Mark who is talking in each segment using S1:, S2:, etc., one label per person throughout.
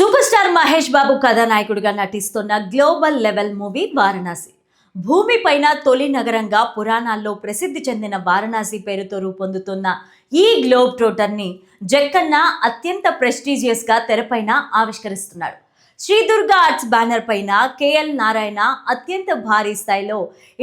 S1: Super star Mahesh బాబు కథానాయకుడిగా నటిస్తున్న global level movie Varanasi. భూమిపైన తొలి నగరంగా పురాణాల్లో ప్రసిద్ధి చెందిన వారణాసి పేరుతో రూపొందుతున్న ఈ గ్లోబ్ ట్రోటర్ని జక్కన్న అత్యంత ప్రెస్టీజియస్గా తెరపైన ఆవిష్కరిస్తున్నాడు. శ్రీ దుర్గా ఆర్ట్స్ బ్యానర్ పైన కేఎల్ నారాయణ అత్యంత భారీ స్థాయిలో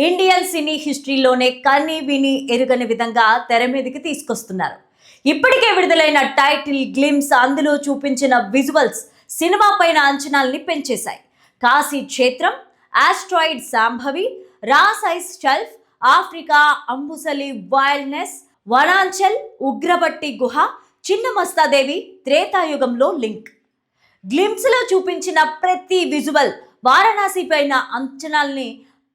S1: ఇండియన్ సినీ హిస్టరీలోనే కని విని ఎరుగని విధంగా తెర మీదకి తీసుకొస్తున్నారు. ఇప్పటికే విడుదలైన టైటిల్ గ్లిమ్స్ అందులో చూపించిన విజువల్స్ సినిమా పైన అంచనాల్ని పెంచేశాయి. కాశీ క్షేత్రం ఆస్ట్రాయిడ్ సాంభవి రాస్ సైజ్ షెల్ఫ్ ఆఫ్రికా అంబుసలి వైల్డ్నెస్ వనాంచల్ ఉగ్రబట్టి గుహ చిన్న మస్తాదేవి త్రేతాయుగంలో లింక్. గ్లిమ్స్లో చూపించిన ప్రతి విజువల్ వారణాసి పైన అంచనాల్ని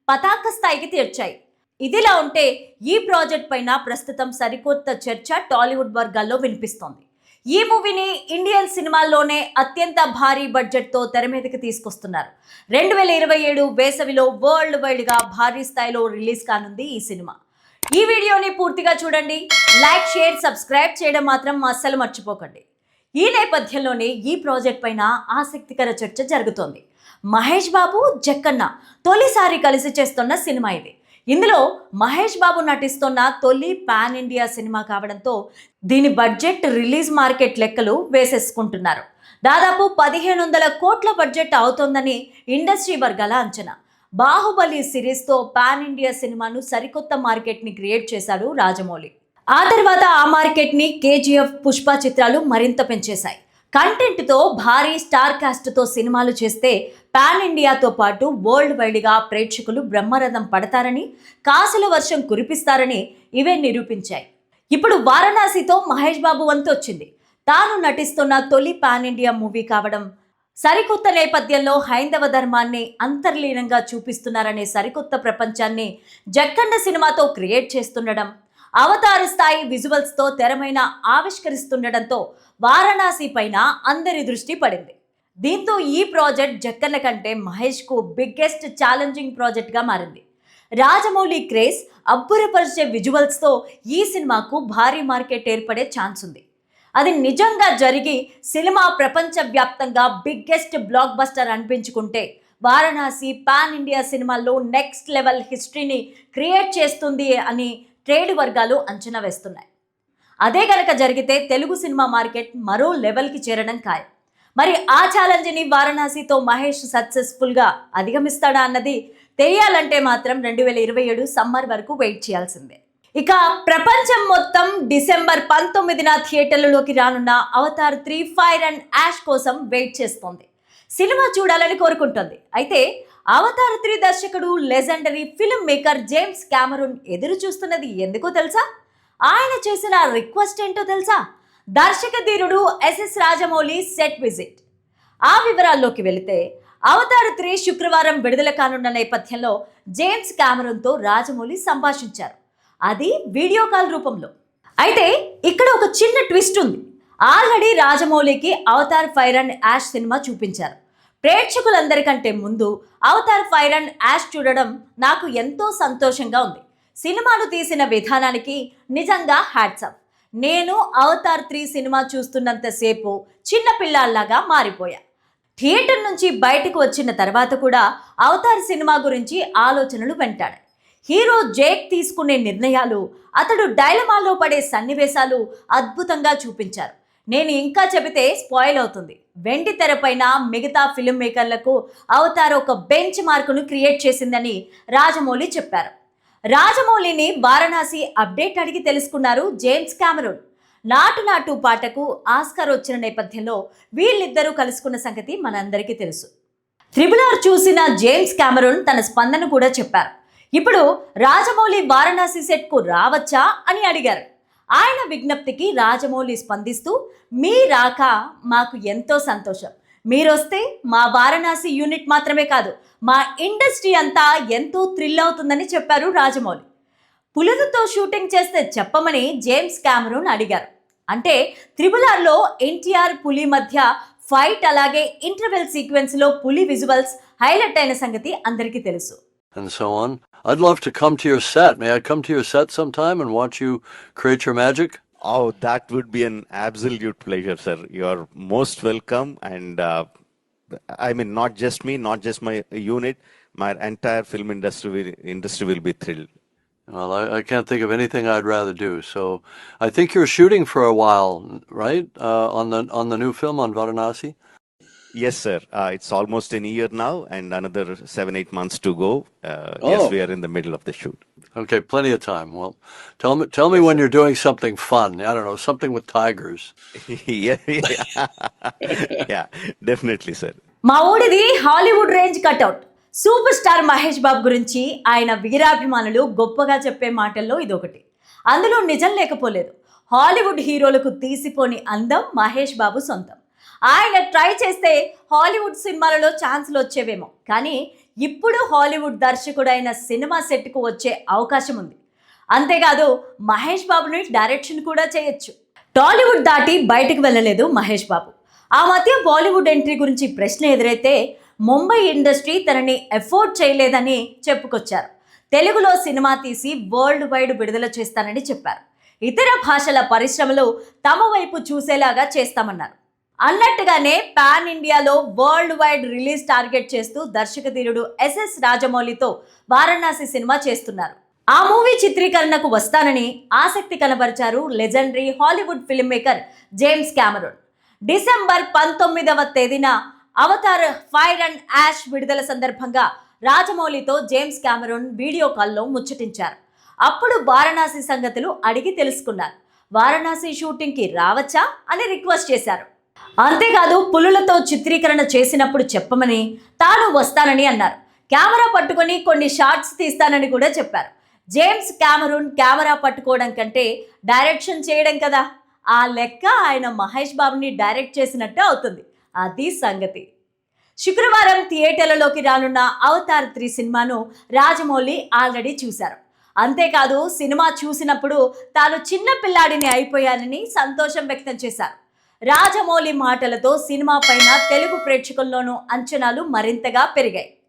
S1: పతాక స్థాయికి తీర్చాయి. ఇదిలా ఉంటే ఈ ప్రాజెక్ట్ పైన ప్రస్తుతం సరికొత్త చర్చ టాలీవుడ్ వర్గాల్లో వినిపిస్తోంది. ఈ మూవీని ఇండియన్ సినిమాల్లోనే అత్యంత భారీ బడ్జెట్తో తెర మీదకి తీసుకొస్తున్నారు. రెండు వేల ఇరవై ఏడు వేసవిలో వరల్డ్ వైడ్గా భారీ స్థాయిలో రిలీజ్ కానుంది ఈ సినిమా. ఈ వీడియోని పూర్తిగా చూడండి. లైక్ షేర్ సబ్స్క్రైబ్ చేయడం మాత్రం అస్సలు మర్చిపోకండి. ఈ నేపథ్యంలోనే ఈ ప్రాజెక్ట్ పైన ఆసక్తికర చర్చ జరుగుతోంది. మహేష్ బాబు జక్కన్న తొలిసారి కలిసి చేస్తున్న సినిమా ఇది. ఇందులో మహేష్ బాబు నటిస్తున్న తొలి పాన్ ఇండియా సినిమా కావడంతో దీని బడ్జెట్ రిలీజ్ మార్కెట్ లెక్కలు వేసేసుకుంటున్నారు. దాదాపు పదిహేను వందల కోట్ల బడ్జెట్ అవుతోందని ఇండస్ట్రీ వర్గాల అంచనా. బాహుబలి సిరీస్తో పాన్ ఇండియా సినిమాను సరికొత్త మార్కెట్ని క్రియేట్ చేశాడు రాజమౌళి. ఆ తర్వాత ఆ మార్కెట్ని కేజీఎఫ్ పుష్ప చిత్రాలు మరింత పెంచేశాయి. కంటెంట్తో భారీ స్టార్ కాస్ట్తో సినిమాలు చేస్తే పాన్ ఇండియాతో పాటు వరల్డ్ వైడ్గా ప్రేక్షకులు బ్రహ్మరథం పడతారని కాసుల వర్షం కురిపిస్తారని ఇవే నిరూపించాయి. ఇప్పుడు వారణాసితో మహేష్ బాబు వంతు వచ్చింది. తాను నటిస్తున్న తొలి పాన్ ఇండియా మూవీ కావడం సరికొత్త నేపథ్యంలో హైందవ ధర్మాన్ని అంతర్లీనంగా చూపిస్తున్నారనే సరికొత్త ప్రపంచాన్ని జక్కన్న సినిమాతో క్రియేట్ చేస్తుండడం అవతార స్థాయి విజువల్స్తో తెరమైన ఆవిష్కరిస్తుండడంతో వారణాసి పైన అందరి దృష్టి పడింది. దీంతో ఈ ప్రాజెక్ట్ జక్కన్న కంటే మహేష్కు బిగ్గెస్ట్ ఛాలెంజింగ్ ప్రాజెక్ట్గా మారింది. రాజమౌళి క్రేజ్ అబ్బురపరిచే విజువల్స్తో ఈ సినిమాకు భారీ మార్కెట్ ఏర్పడే ఛాన్స్ ఉంది. అది నిజంగా జరిగి సినిమా ప్రపంచవ్యాప్తంగా బిగ్గెస్ట్ బ్లాక్ బస్టర్ అనిపించుకుంటే వారణాసి పాన్ ఇండియా సినిమాల్లో నెక్స్ట్ లెవెల్ హిస్టరీని క్రియేట్ చేస్తుంది అని ట్రేడ్ వర్గాలు అంచనా వేస్తున్నాయి. అదే గనక జరిగితే తెలుగు సినిమా మార్కెట్ మరో లెవెల్కి చేరడం ఖాయం. మరి ఆ ఛాలెంజ్ని వారణాసితో మహేష్ సక్సెస్ఫుల్గా అధిగమిస్తాడా అన్నది తెలియాలంటే మాత్రం రెండు వేల ఇరవై ఏడు సమ్మర్ వరకు వెయిట్ చేయాల్సిందే. ఇక ప్రపంచం మొత్తం డిసెంబర్ పంతొమ్మిదిన థియేటర్లలోకి రానున్న Avatar three fire and ash కోసం వెయిట్ చేస్తోంది. సినిమా చూడాలని కోరుకుంటుంది. అయితే అవతార్ త్రీ దర్శకుడు legendary film maker James Cameron ఎదురు చూస్తున్నది ఎందుకో తెలుసా? ఆయన చేసిన రిక్వెస్ట్ ఏంటో తెలుసా? దర్శక ధీరుడు ఎస్ఎస్ రాజమౌళి సెట్ విజిట్ ఆ వివరాల్లోకి వెళితే అవతార్ త్రీ శుక్రవారం విడుదల కానున్న నేపథ్యంలో జేమ్స్ క్యామరూన్తో రాజమౌళి సంభాషించారు. అది వీడియో కాల్ రూపంలో. అయితే ఇక్కడ ఒక చిన్న ట్విస్ట్ ఉంది. ఆల్రెడీ రాజమౌళికి అవతార్ ఫైర్ అండ్ యాష్ సినిమా చూపించారు. ప్రేక్షకులందరికంటే ముందు అవతార్ ఫైర్ అండ్ యాష్ చూడడం నాకు ఎంతో సంతోషంగా ఉంది. సినిమాను తీసిన విధానానికి నిజంగా హ్యాట్సప్ నేను అవతార్ త్రీ సినిమా చూస్తున్నంతసేపు చిన్నపిల్లాల్లాగా మారిపోయా. థియేటర్ నుంచి బయటకు వచ్చిన తర్వాత కూడా అవతార్ సినిమా గురించి ఆలోచనలు వెంటాడు హీరో జేక్ తీసుకునే నిర్ణయాలు అతడు డైలమాలో పడే సన్నివేశాలు అద్భుతంగా చూపించారు. నేను ఇంకా చెబితే స్పాయిల్ అవుతుంది. వెండి తెరపైన మిగతా ఫిల్మ్ మేకర్లకు అవతార్ ఒక బెంచ్ మార్కును క్రియేట్ చేసిందని రాజమౌళి చెప్పారు. రాజమౌళిని వారణాసి అప్డేట్ అడిగి తెలుసుకున్నారు జేమ్స్ క్యామరూన్ నాటు నాటు పాటకు ఆస్కార్ వచ్చిన నేపథ్యంలో వీళ్ళిద్దరూ కలుసుకున్న సంగతి మనందరికీ తెలుసు. త్రిబుల్ ఆర్ చూసిన జేమ్స్ క్యామరూన్ తన స్పందన కూడా చెప్పారు. ఇప్పుడు రాజమౌళి వారణాసి సెట్కు రావచ్చా అని అడిగారు. ఆయన విజ్ఞప్తికి రాజమౌళి స్పందిస్తూ మీ రాక మాకు ఎంతో సంతోషం. మీరొస్తే మా వారణాసి యూనిట్ మాత్రమే కాదు మా ఇండస్ట్రీ అంతా ఎంతో థ్రిల్ అవుతుందని చెప్పారు రాజమౌళి. పులులతో షూటింగ్ చేస్తే చెప్పమని జేమ్స్ క్యామరూన్ అడిగారు. అంటే త్రిబుల్ ఆర్లో ఎన్టీఆర్ పులి మధ్య ఫైట్ అలాగే ఇంటర్వెల్ సీక్వెన్స్లో పులి విజువల్స్ హైలైట్ అయిన సంగతి అందరికీ తెలుసు.
S2: And so on. I'd love to come to your set. May I come to your set sometime and watch you create your magic? Oh, that would be an absolute pleasure, sir. You're most welcome. And uh, I mean, not just me, not just my unit, my entire film industry will, industry will be thrilled.
S3: Well, I, I can't think of anything I'd rather do. So I think you're shooting for a while, right? Uh, on the on the new film on Varanasi.
S2: Yes, sir. Uh, it's almost an year now, and another seven, eight months to go. Uh,
S3: Oh.
S2: Yes, we are in the middle of the shoot.
S3: Okay, plenty of time. Well, tell me tell me when you're doing something fun. I don't know, something with tigers.
S2: yeah, yeah. yeah, definitely, sir.
S1: మా ఊడిది Hollywood range cutout superstar Mahesh Babu గురించి ఆయన వీరాభిమానులు గొప్పగా చెప్పే మాటల్లో ఇదొకటి అందులో నిజం లేకపోలేదు హాలీవుడ్ హీరోలకు తీసిపోని అందం మహేష్ బాబు సొంతం ఆయన ట్రై చేస్తే హాలీవుడ్ సినిమాలలో ఛాన్సులు వచ్చేవేమో. కానీ ఇప్పుడు హాలీవుడ్ దర్శకుడైన సినిమా సెట్కు వచ్చే అవకాశం ఉంది. అంతేకాదు మహేష్ బాబుని డైరెక్షన్ కూడా చేయొచ్చు. టాలీవుడ్ దాటి బయటకు వెళ్ళలేదు మహేష్ బాబు. ఆ మధ్య బాలీవుడ్ ఎంట్రీ గురించి ప్రశ్న ఎదురైతే ముంబై ఇండస్ట్రీ తనని ఎఫోర్డ్ చేయలేదని చెప్పుకొచ్చారు. తెలుగులో సినిమా తీసి వరల్డ్ వైడ్ విడుదల చేస్తానని చెప్పారు. ఇతర భాషల పరిశ్రమలు తమ వైపు చూసేలాగా చేస్తామన్నారు. అన్నట్టుగానే పాన్ ఇండియాలో వరల్డ్ వైడ్ రిలీజ్ టార్గెట్ చేస్తూ దర్శకధీరుడు ఎస్ఎస్ రాజమౌళితో వారణాసి సినిమా చేస్తున్నారు. ఆ మూవీ చిత్రీకరణకు వస్తానని ఆసక్తి కనబరిచారు legendary Hollywood filmmaker James Cameron. December పంతొమ్మిదవ తేదీన అవతార్ ఫైర్ అండ్ యాష్ విడుదల సందర్భంగా రాజమౌళితో జేమ్స్ క్యామరూన్ వీడియో కాల్లో ముచ్చటించారు. అప్పుడు వారణాసి సంగతులు అడిగి తెలుసుకున్నారు. వారణాసి షూటింగ్కి రావచ్చా అని రిక్వెస్ట్ చేశారు. అంతేకాదు పులులతో చిత్రీకరణ చేసినప్పుడు చెప్పమని తాను వస్తానని అన్నారు. కెమెరా పట్టుకొని కొన్ని షార్ట్స్ తీస్తానని కూడా చెప్పారు. జేమ్స్ క్యామరూన్ కెమెరా పట్టుకోవడం కంటే డైరెక్షన్ చేయడం కదా. ఆ లెక్క ఆయన మహేష్ బాబుని డైరెక్ట్ చేసినట్టు అవుతుంది. అది సంగతి. శుక్రవారం థియేటర్లలోకి రానున్న అవతార్ త్రీ సినిమాను రాజమౌళి ఆల్రెడీ చూశారు. అంతేకాదు సినిమా చూసినప్పుడు తాను చిన్న పిల్లాడిని అయిపోయానని సంతోషం వ్యక్తం చేశారు. రాజమౌళి మాటలతో సినిమా పైన తెలుగు ప్రేక్షకుల్లోనూ అంచనాలు మరింతగా పెరిగాయి.